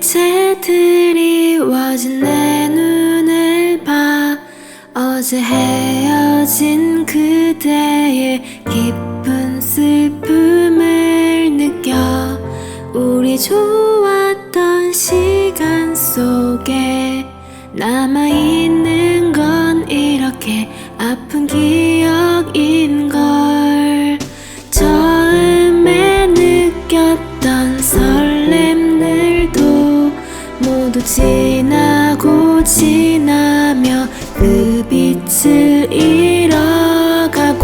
빛들이 와진 내 눈을 봐. 어제 헤어진 그대의 깊은 슬픔을 느껴. 우리 좋았던 시간 속에 남아있는 건 이렇게 아픈 기억인 가 모두 지나고 지나며 그 빛을 잃어가고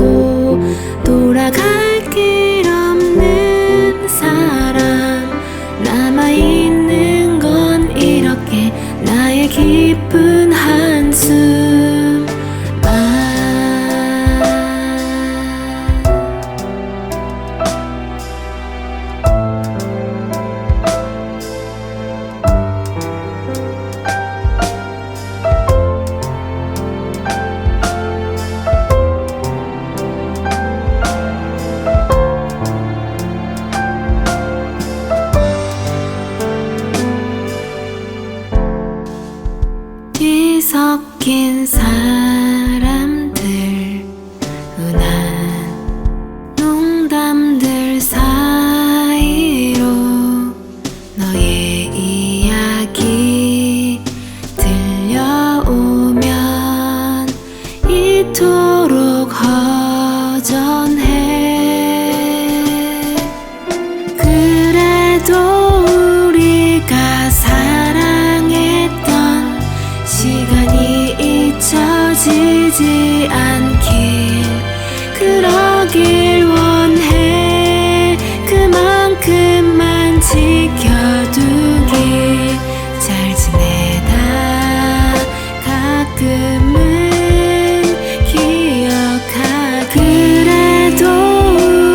돌아갈 길 없는 사람 남아있 섞인 사람들 흔한 농담들 사이로 너의 이야기 들려오면 이토록 허전해 시간이 잊혀지지 않길 그러길 원해. 그만큼만 지켜두길 잘 지내다 가끔은 기억하 그래도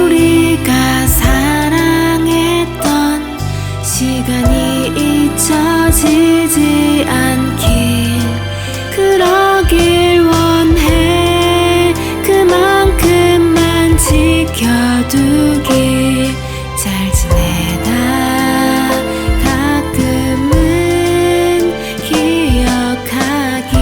우리가 사랑했던 시간이 잊혀지지 않길 두둑이 잘 지내다 가끔은 기억하기.